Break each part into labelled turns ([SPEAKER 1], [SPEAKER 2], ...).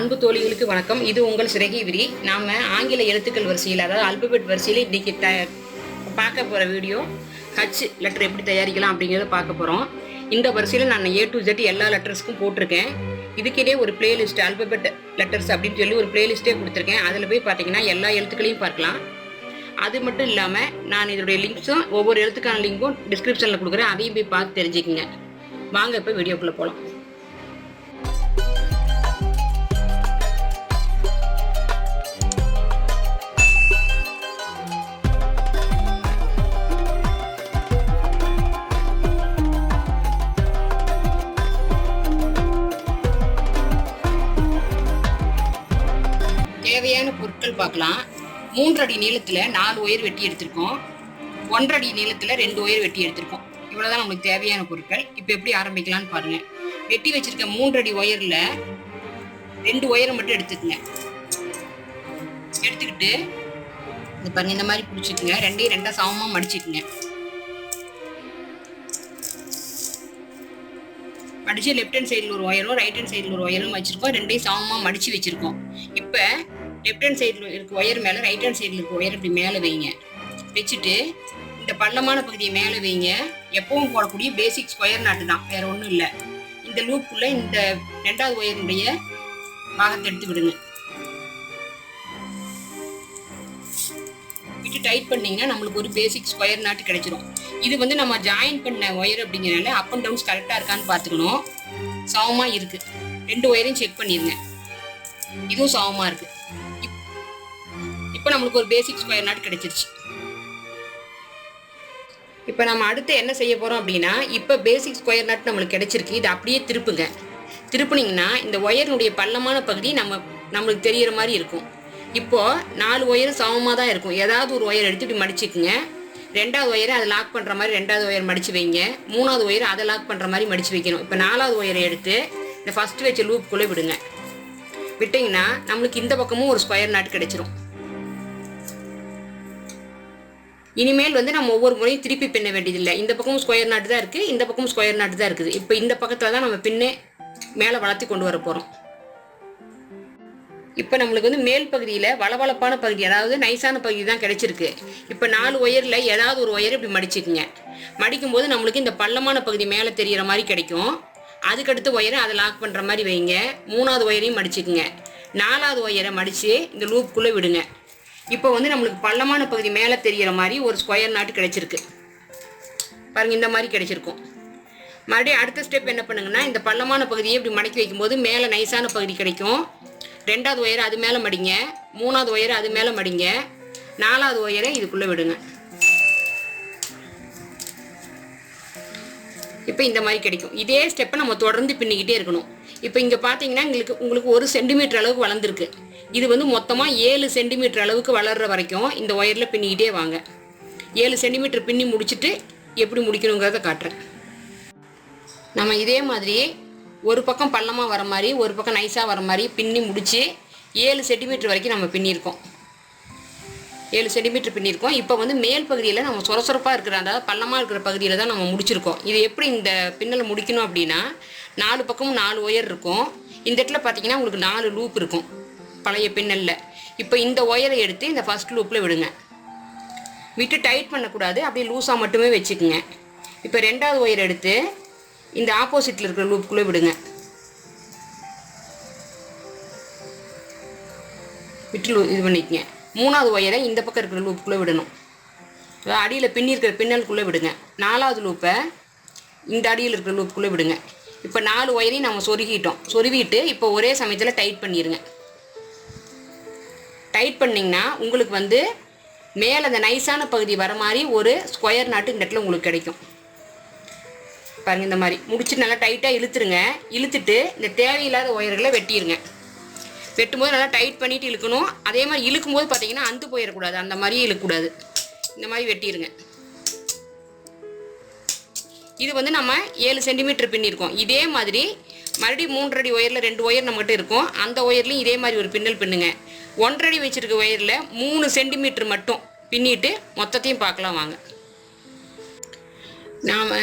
[SPEAKER 1] அன்பு தோழிகளுக்கு வணக்கம். இது உங்கள் சிறகி விரி. நாம் ஆங்கில எழுத்துக்கள் வரிசையில் அதாவது அல்பபெட் வரிசையில் இன்றைக்கி த பார்க்க போகிற வீடியோ ஹச் லெட்டர் எப்படி தயாரிக்கலாம் அப்படிங்கிறத பார்க்க போகிறோம் இந்த வரிசையில் நான் ஏ டு ஜெட் எல்லா லெட்டர்ஸ்க்கும் போட்டிருக்கேன். இதுக்கிட்டே ஒரு பிளேலிஸ்ட் அல்பபெட் லெட்டர்ஸ் அப்படின்னு சொல்லி ஒரு பிளேலிஸ்ட்டே கொடுத்துருக்கேன். அதில் போய் பார்த்தீங்கன்னா எல்லா எழுத்துக்களையும் பார்க்கலாம். அது மட்டும் இல்லாமல் நான் இதோடைய லிங்க்ஸும் ஒவ்வொரு எழுத்துக்கான லிங்க்கும் டிஸ்கிரிப்ஷனில் கொடுக்குறேன். அதையும் போய் பார்த்து தெரிஞ்சுக்கங்க. வாங்க இப்போ வீடியோக்குள்ளே போகலாம் தேவையான பொருட்கள் பார்க்கலாம். மூன்றடி நீளத்தில் நாலு ஒயர் வெட்டி எடுத்திருக்கோம். ஒன்றடி நீளத்தில் ரெண்டு ஒயர் வெட்டி எடுத்திருக்கோம். இவ்வளோதான் நம்மளுக்கு தேவையான பொருட்கள். இப்போ எப்படி ஆரம்பிக்கலாம்னு பாருங்கள் வெட்டி வச்சிருக்க மூன்றடி ஒயரில் ரெண்டு ஒயரை மட்டும் எடுத்துக்கங்க. எடுத்துக்கிட்டு இந்த பாருங்க இந்த மாதிரி பிடிச்சிக்குங்க. ரெண்டையும் ரெண்டாக சமமாக மடிச்சுக்குங்க. மடித்து லெஃப்ட் ஹேண்ட் சைடில் ஒரு ஒயரும் ரைட் ஹேண்ட் சைடில் ஒரு ஒயரும் வச்சுருக்கோம். ரெண்டையும் சமமாக மடித்து வச்சுருக்கோம். இப்போ லெஃப்ட் ஹேண்ட் சைடில் இருக்க ஒயர் மேலே ரைட் ஹேண்ட் சைடில் இருக்க ஒயர் இப்படி மேலே வைங்க. வச்சுட்டு இந்த பள்ளமான பகுதியை மேலே வைங்க. எப்பவும் போடக்கூடிய பேசிக் ஸ்கொயர் நாட்டு தான். வேற ஒன்றும் இல்லை. இந்த லூப்புக்குள்ளே இந்த ரெண்டாவது ஒயருடைய பாகத்தை எடுத்து விடுங்க. விட்டு டைட் பண்ணிங்கன்னா நம்மளுக்கு ஒரு பேசிக் ஸ்கொயர் நாட்டு கிடைச்சிரும். இது வந்து நம்ம ஜாயின் பண்ண ஒயர் அப்படிங்கிறனால அப் அண்ட் டவுன்ஸ் கரெக்டாக இருக்கான்னு பார்த்துக்கணும். சமமாக இருக்குது ரெண்டு ஒயரையும் செக் பண்ணிடுங்க இதுவும் சமமாக இருக்குது இப்போ நம்மளுக்கு ஒரு பேசிக் ஸ்கொயர் நாட் கிடைச்சிருச்சு. இப்போ நம்ம அடுத்து என்ன செய்ய போகிறோம் அப்படின்னா இப்போ பேசிக் ஸ்கொயர் நாட் நம்மளுக்கு கிடைச்சிருக்கு. இதை அப்படியே திருப்புங்க. திருப்புனீங்கன்னா இந்த ஒயரினுடைய பள்ளமான பகுதி நம்ம நம்மளுக்கு தெரியிற மாதிரி இருக்கும். இப்போ நாலு ஒயரும் சமமாக தான் இருக்கும். ஏதாவது ஒரு ஒயர் எடுத்து இப்படி மடிச்சுக்குங்க. ரெண்டாவது ஒயரை அதை லாக் பண்ணுற மாதிரி ரெண்டாவது ஒயர் மடிச்சு வைங்க. மூணாவது ஒயரை அதை லாக் பண்ணுற மாதிரி மடிச்சு வைக்கணும். இப்போ நாலாவது ஒயரை எடுத்து இந்த ஃபஸ்ட்டு வச்ச லூப்புக்குள்ளே விடுங்க. விட்டிங்கன்னா நம்மளுக்கு இந்த பக்கமும் ஒரு ஸ்கொயர் நாட் கிடைச்சிரும். இனிமேல் வந்து நம்ம ஒவ்வொரு முறையும் திருப்பி பின்ன வேண்டியதில்லை. இந்த பக்கமும் ஸ்கொயர் நாட்டு தான் இருக்குது இந்த பக்கமும் ஸ்கொயர் நாட்டு தான் இருக்குது. இப்போ இந்த பக்கத்தில் தான் நம்ம பின்னே மேலே வளர்த்தி கொண்டு வர போகிறோம் இப்போ நம்மளுக்கு வந்து மேல் பகுதியில் வளவளப்பான பகுதி அதாவது நைஸான பகுதி தான் கிடைச்சிருக்கு. இப்போ நாலு ஒயரில் ஏதாவது ஒரு ஒயர் இப்படி மடிச்சுக்குங்க. மடிக்கும்போது நம்மளுக்கு இந்த பள்ளமான பகுதி மேலே தெரிகிற மாதிரி கிடைக்கும். அதுக்கடுத்து ஒயரை அதை லாக் பண்ணுற மாதிரி வைங்க. மூணாவது ஒயரையும் மடிச்சுக்குங்க. நாலாவது ஒயரை மடித்து இந்த லூப்புக்குள்ளே விடுங்க. இப்போ வந்து நம்மளுக்கு பள்ளமான பகுதி மேலே தெரிகிற மாதிரி ஒரு ஸ்கொயர் நாட்டு கிடைச்சிருக்கு. பாருங்க இந்த மாதிரி கிடைச்சிருக்கும். மறுபடியும் அடுத்த ஸ்டெப் என்ன பண்ணுங்கன்னா இந்த பள்ளமான பகுதியை இப்படி மடக்கி வைக்கும்போது மேலே நைஸான பகுதி கிடைக்கும். ரெண்டாவது ஒயரை அது மேலே மடிங்க. மூணாவது ஒயரை அது மேலே மடிங்க. நாலாவது ஒயரை இதுக்குள்ளே விடுங்க. இப்போ இந்த மாதிரி கிடைக்கும். இதே ஸ்டெப்பை நம்ம தொடர்ந்து பின்னிக்கிட்டே இருக்கணும். இப்போ இங்கே பார்த்தீங்கன்னா எங்களுக்கு உங்களுக்கு ஒரு சென்டிமீட்டர் அளவுக்கு வளர்ந்துருக்கு. இது வந்து மொத்தமாக ஏழு சென்டிமீட்டர் அளவுக்கு வளர்கிற வரைக்கும் இந்த ஒயரில் பின்னிக்கிட்டே வாங்க. ஏழு சென்டிமீட்டர் பின்னி முடிச்சுட்டு எப்படி முடிக்கணுங்கிறத காட்டுறேன். நம்ம இதே மாதிரி ஒரு பக்கம் பள்ளமாக வர மாதிரி ஒரு பக்கம் நைஸாக வர மாதிரி பின்னி முடித்து ஏழு சென்டிமீட்டர் வரைக்கும் நம்ம பின்னியிருக்கோம். ஏழு சென்டிமீட்டர் பின்னிருக்கோம். இப்போ வந்து மேல் பகுதியில் நம்ம சொரசொரப்பாக இருக்கிற அதாவது பள்ளமாக இருக்கிற பகுதியில் தான் நம்ம முடிச்சிருக்கோம். இது எப்படி இந்த பின்னலை முடிக்கணும் அப்படின்னா நாலு பக்கமும் நாலு ஒயர் இருக்கும். இந்த இடத்துல பார்த்தீங்கன்னா உங்களுக்கு நாலு லூப் இருக்கும் பழைய பின்னலில். இப்போ இந்த ஒயரை எடுத்து இந்த ஃபஸ்ட் லூப்பில் விடுங்க. விட்டு டைட் பண்ணக்கூடாது அப்படியே லூஸாக மட்டுமே வச்சுக்குங்க. இப்போ ரெண்டாவது ஒயர் எடுத்து இந்த ஆப்போசிட்டில் இருக்கிற லூப்புக்குள்ளே விடுங்க. விட்டு லூ இது பண்ணிக்கங்க. மூணாவது ஒயரை இந்த பக்கம் இருக்கிற லூப்புக்குள்ளே விடணும். அடியில் பின்னி இருக்கிற பின்னலுக்குள்ளே விடுங்க. நாலாவது லூப்பை இந்த அடியில் இருக்கிற லூப்புக்குள்ளே விடுங்க. இப்போ நாலு ஒயரையும் நம்ம சொருகிட்டோம். சொருவிட்டு இப்போ ஒரே சமயத்தில் டைட் பண்ணிடுங்க டைட் பண்ணிங்கன்னா உங்களுக்கு வந்து மேலே அந்த நைஸான பகுதி வர மாதிரி ஒரு ஸ்கொயர் நாட்டு இந்த இடத்துல உங்களுக்கு கிடைக்கும். பாருங்கள் இந்த மாதிரி. முடிச்சுட்டு நல்லா டைட்டாக இழுத்துருங்க. இழுத்துட்டு இந்த தேவையில்லாத ஒயர்களை வெட்டிடுங்க வெட்டும்போது நல்லா டைட் பண்ணிட்டு இழுக்கணும். அதே மாதிரி இழுக்கும்போது பார்த்தீங்கன்னா அந்து போயிடக்கூடாது அந்த மாதிரி இழுக்கக்கூடாது. இந்த மாதிரி வெட்டிடுங்க இது வந்து நம்ம ஏழு சென்டிமீட்டர் பின்னிருக்கோம் இதே மாதிரி மறுபடியும் மூன்றடி ஒயரில் ரெண்டு ஒயர் நம்மகிட்ட இருக்கும். அந்த ஒயர்லையும் இதே மாதிரி ஒரு பின்னல் பின்னுங்க. ஒன்றரை வச்சுருக்க ஒயரில் மூணு சென்டிமீட்டர் மட்டும் பின்னிட்டு மொத்தத்தையும் பார்க்கலாம் வாங்க. நாம்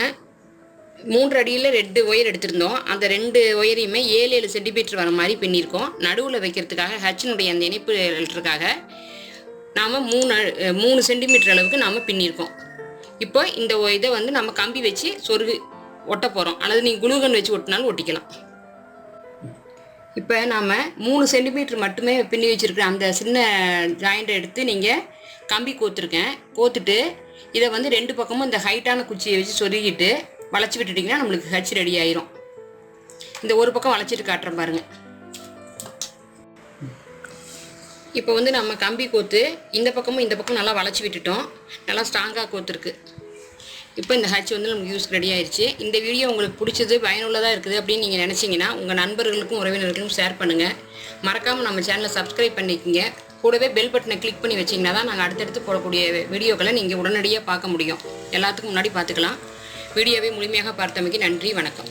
[SPEAKER 1] மூன்று அடியில் ரெண்டு ஒயர் எடுத்திருந்தோம். அந்த ரெண்டு ஒயரையுமே ஏழு ஏழு சென்டிமீட்டர் வர மாதிரி பின்னியிருக்கோம். நடுவில் வைக்கிறதுக்காக ஹச்சினுடைய அந்த இணைப்பு இணைப்புகளுக்காக நாம் மூணு மூணு சென்டிமீட்டர் அளவுக்கு நாம் பின்னியிருக்கோம். இப்போ இந்த ஒ- இதை வந்து நம்ம கம்பி வச்சு சொருகு ஒட்ட போகிறோம் அல்லது நீங்கள் குளுகன் வச்சு ஒட்டினாலும் ஒட்டிக்கலாம். இப்போ நாம் மூணு சென்டிமீட்டர் மட்டுமே பின்னி வச்சுருக்கிற அந்த சின்ன ஜாயிண்ட்டை எடுத்து நீங்கள் கம்பி கோத்துருக்கேன். கோத்துட்டு இதை வந்து ரெண்டு பக்கமும் இந்த ஹைட்டான குச்சியை வச்சு சொருகிட்டு வளைச்சி விட்டுட்டிங்கன்னா நம்மளுக்கு ஹச் ரெடி ஆயிரும். இந்த ஒரு பக்கம் வளைச்சிட்டு காட்டுறேன் பாருங்க. இப்போ வந்து நம்ம கம்பி கோத்து இந்த பக்கமும் இந்த பக்கம் நல்லா வளைச்சி விட்டுட்டோம். நல்லா ஸ்ட்ராங்காக கோத்துருக்கு. இப்போ இந்த ஹச் வந்து நமக்கு யூஸ் ரெடி ஆயிடுச்சு இந்த வீடியோ உங்களுக்கு பிடிச்சது பயனுள்ளதாக இருக்குது அப்படின்னு நீங்கள் நினச்சிங்கன்னா உங்கள் நண்பர்களுக்கும் உறவினர்களுக்கும் ஷேர் பண்ணுங்கள் மறக்காமல் நம்ம சேனலை சப்ஸ்கிரைப் பண்ணிக்கிங்க. கூடவே பெல் பட்டனை கிளிக் பண்ணி வச்சிங்கன்னா தான் நாங்கள் அடுத்தடுத்து போடக்கூடிய வீடியோக்களை நீங்கள் உடனடியாக பார்க்க முடியும். எல்லாத்துக்கும் முன்னாடி பார்த்துக்கலாம். வீடியோவை முழுமையாக பார்த்தமைக்கு நன்றி வணக்கம்.